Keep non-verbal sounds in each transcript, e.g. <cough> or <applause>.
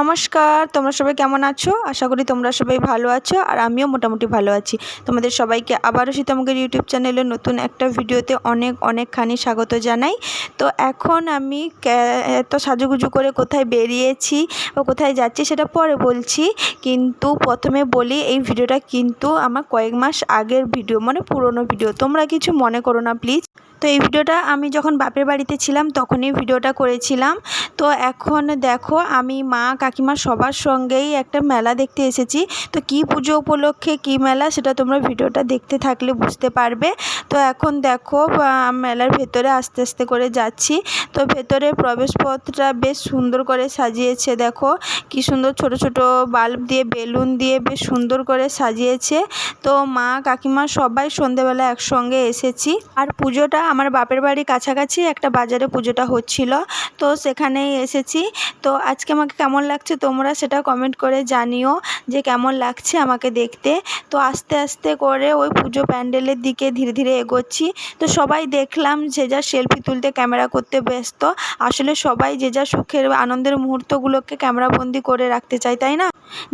নমস্কার, তোমরা সবাই কেমন আছো? আশা করি তোমরা সবাই ভালো আছো আর আমিও মোটামুটি ভালো আছি। তোমাদের সবাইকে আবারও সীতামুখের ইউটিউব চ্যানেলে নতুন একটা ভিডিওতে অনেক অনেকখানি স্বাগত জানাই। তো এখন আমি এত সাজুগুজু করে কোথায় বেরিয়েছি বা কোথায় যাচ্ছি সেটা পরে বলছি। কিন্তু প্রথমে বলি, এই ভিডিওটা কিন্তু আমার কয়েক মাস আগের ভিডিও মানে পুরনো ভিডিও। তোমরা কিছু মনে করো না, প্লিজ। তো এই ভিডিওটা আমি যখন বাপের বাড়িতে ছিলাম তখনই ভিডিওটা করেছিলাম। তো এখন দেখো আমি মা কাকিমা সবার সঙ্গেই একটা মেলা দেখতে এসেছি। তো কী পুজো উপলক্ষে কী মেলা সেটা তোমরা ভিডিওটা দেখতে থাকলে বুঝতে পারবে। তো এখন দেখো মেলার ভেতরে আস্তে আস্তে করে যাচ্ছি। তো ভেতরে প্রবেশপথটা বেশ সুন্দর করে সাজিয়েছে দেখো। কী সুন্দর ছোট ছোট বাল্ব দিয়ে, বেলুন দিয়ে বেশ সুন্দর করে সাজিয়েছে। তো মা কাকিমা সবাই সন্ধেবেলা একসঙ্গে এসেছি। আর পুজোটা আমার বাপের বাড়ির কাছাকাছি একটা বাজারে পুজোটা হচ্ছিল, তো সেখানেই এসেছি। তো আজকে আমাকে কেমন লাগছে তোমরা সেটা কমেন্ট করে জানিও যে কেমন লাগছে আমাকে দেখতে। তো আস্তে আস্তে করে ওই পুজো প্যান্ডেলের দিকে ধীরে ধীরে এগোচ্ছি। তো সবাই দেখলাম যে যা সেলফি তুলতে ক্যামেরা করতে ব্যস্ত। আসলে সবাই যে যা সুখের আনন্দের মুহূর্তগুলোকে ক্যামেরাবন্দি করে রাখতে চায়, তাই না?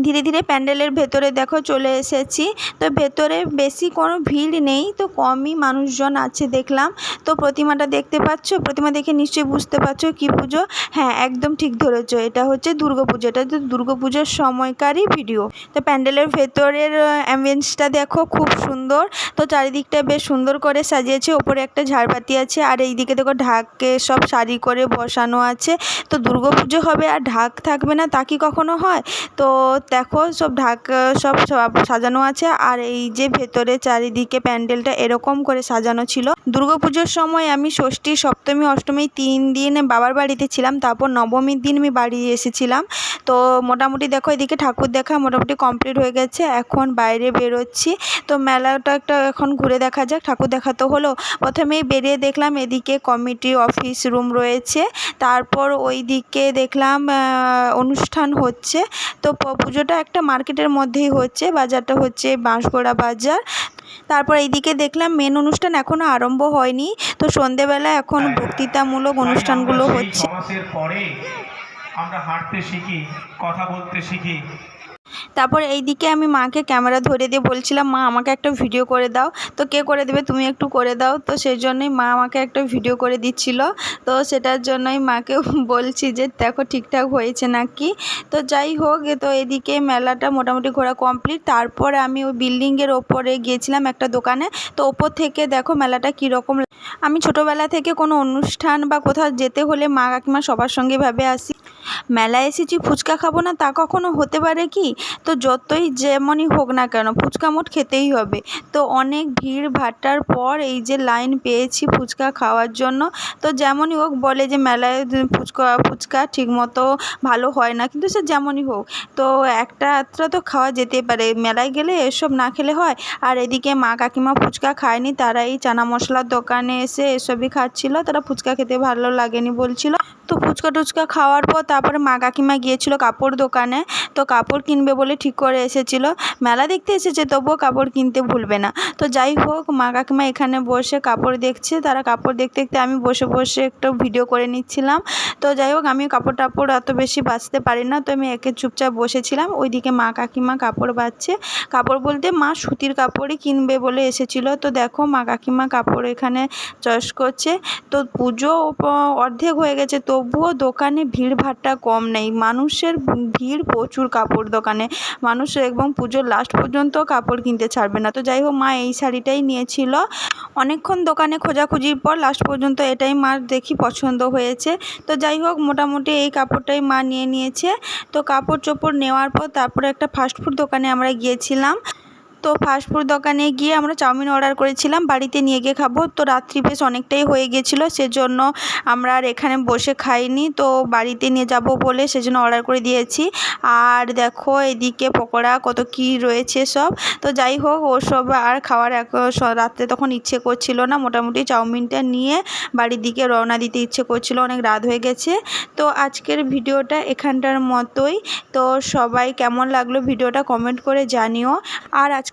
ধীরে ধীরে প্যান্ডেলের ভেতরে দেখো চলে এসেছি। তো ভেতরে বেশি কোনো ভিড় নেই, তো কমই মানুষজন আছে দেখলাম। তো প্রতিমাটা দেখতে পাচ্ছ? প্রতিমা দেখে নিশ্চয়ই বুঝতে পারছ কী পুজো? হ্যাঁ একদম ঠিক ধরেছো। এটা হচ্ছে দুর্গা পুজো এটা তো দুর্গা পুজোর সময়কারই ভিডিও। তো প্যান্ডেলের ভেতরের অ্যাম্বিয়েন্সটা দেখো খুব সুন্দর। তো চারিদিকটা বেশ সুন্দর করে সাজিয়েছে। ওপরে একটা ঝাড়বাতি আছে আর এইদিকে দেখো ঢাককে সব শাড়ি করে বসানো আছে। তো দুর্গা পুজো হবে আর ঢাক থাকবে না তা কি কখনো হয়? তো দেখো সব ঢাক সব সাজানো আছে। আর এই যে ভেতরে চারিদিকে প্যান্ডেলটা এরকম করে সাজানো ছিল। দুর্গা পুজোর সময় আমি ষষ্ঠী, সপ্তমী, অষ্টমী তিন দিন বাবার বাড়িতে ছিলাম। তারপর নবমীর দিন আমি বাড়ি এসেছিলাম। তো মোটামুটি দেখো, এদিকে ঠাকুর দেখা মোটামুটি কমপ্লিট হয়ে গেছে। এখন বাইরে বেরোচ্ছি। তো মেলাটা একটা এখন ঘুরে দেখা যাক, ঠাকুর দেখা তো হলো। প্রথমেই বেরিয়ে দেখলাম এদিকে কমিটি অফিস রুম রয়েছে। তারপর ওই দিকে দেখলাম অনুষ্ঠান হচ্ছে। তো পুজোটা একটা মার্কেটের মধ্যেই হচ্ছে। বাজারটা হচ্ছে বাঁশগোড়া বাজার। তারপর এইদিকে দেখলাম মেন অনুষ্ঠান এখনও আরম্ভ হয়নি। তো সন্ধেবেলা এখন বক্তৃতামূলক অনুষ্ঠানগুলো হচ্ছে। পরে আমরা হাঁটতে শিখি কথা বলতে শিখি। তারপর এইদিকে আমি মাকে ক্যামেরা ধরে দিয়ে বলছিলাম, মা, আমাকে একটা ভিডিও করে দাও। তো কে করে দেবে? তুমি একটু করে দাও। তো সেই জন্যই মা আমাকে একটা ভিডিও করে দিচ্ছিল। তো সেটার জন্যই মাকে <laughs> বলছি যে, দেখো, ঠিকঠাক হয়েছে নাকি? তো যাই হোক, তো এদিকে মেলাটা মোটামুটি ঘোরা কমপ্লিট। তারপর আমি ওই বিল্ডিংয়ের ওপরে গিয়েছিলাম একটা দোকানে। তো ওপর থেকে দেখো মেলাটা কীরকম আমি ছোটোবেলা থেকে কোনো অনুষ্ঠান বা কোথাও যেতে হলে মা কাকিমা সবার সঙ্গে ভাবে আসি। মেলায় এসেছি, ফুচকা খাব না, তা কখনো হতে পারে কি? তো যতই যেমনই হোক না কেন, ফুচকা মোট খেতেই হবে। তো অনেক ভিড় ভাট্টার পর এই যে লাইন পেয়েছি ফুচকা খাওয়ার জন্য। তো যেমনই হোক, বলে যে মেলায় ফুচকা ফুচকা ঠিকমতো ভালো হয় না, কিন্তু সে যেমনই হোক। তো একটা আধটা তো খাওয়া যেতেই পারে, মেলায় গেলে এসব না খেলে হয়। আর এদিকে মা কাকিমা ফুচকা খায়নি তারা এই চানা মশলার দোকানে এসে এসবই খাচ্ছিল, তারা ফুচকা খেতে ভালো লাগেনি বলছিল। তো ফুচকা টুচকা খাওয়ার পর তারপরে মা কাকিমা গিয়েছিল কাপড় দোকানে, তো কাপড় কিনবে বলে ঠিক করে এসেছিল। মেলা দেখতে এসেছে, তবুও কাপড় কিনতে ভুলবে না। তো যাই হোক, মা কাকিমা এখানে বসে কাপড় দেখছে, তারা কাপড় দেখতে দেখতে আমি বসে বসে একটু ভিডিও করে নিচ্ছিলাম। তো যাই হোক, আমি কাপড় টাপড় অত বেশি বাঁচতে পারি না, তো আমি একে চুপচাপ বসেছিলাম। ওইদিকে মা কাকিমা কাপড় বাঁচছে। কাপড় বলতে মা সুতির কাপড়ই কিনবে বলে এসেছিল। তো দেখো, মা কাকিমা কাপড় এখানে চয়েস করছে। তো পুজো অর্ধেক হয়ে গেছে, তবুও দোকানে ভিড় ভাট্টা কম নেই। মানুষের ভিড় প্রচুর কাপড় দোকানে। মানুষ এবং পুজোর লাস্ট পর্যন্ত কাপড় কিনতে ছাড়বে না। তো যাই হোক, মা এই শাড়িটাই নিয়েছিল। অনেকক্ষণ দোকানে খোঁজাখুঁজির পর লাস্ট পর্যন্ত এটাই মার দেখি পছন্দ হয়েছে। তো যাই হোক, মোটামুটি এই কাপড়টাই মা নিয়ে নিয়েছে। তো কাপড় চোপড় নেওয়ার পর তারপরে একটা ফাস্টফুড দোকানে আমরা গিয়েছিলাম। তো ফাস্টফুড দোকানে গিয়ে আমরা চাউমিন অর্ডার করেছিলাম, বাড়িতে নিয়ে গিয়ে খাব। তো রাত্রি বেশ অনেকটাই হয়ে গিয়েছিল সেজন্য আমরা আর এখানে বসে খাইনি। তো বাড়িতে নিয়ে যাব বলে সেজন্য অর্ডার করে দিয়েছি। আর দেখো এদিকে পকোড়া কত কী রয়েছে সব। তো যাই হোক ওসব আর খাওয়ার এক রাত্রে তখন ইচ্ছে করছিল না। মোটামুটি চাউমিনটা নিয়ে বাড়ির দিকে রওনা দিতে ইচ্ছে করছিল, অনেক রাত হয়ে গেছে। তো আজকের ভিডিওটা এখানটার মতোই। তো সবাই কেমন লাগল ভিডিওটা কমেন্ট করে জানিও। আর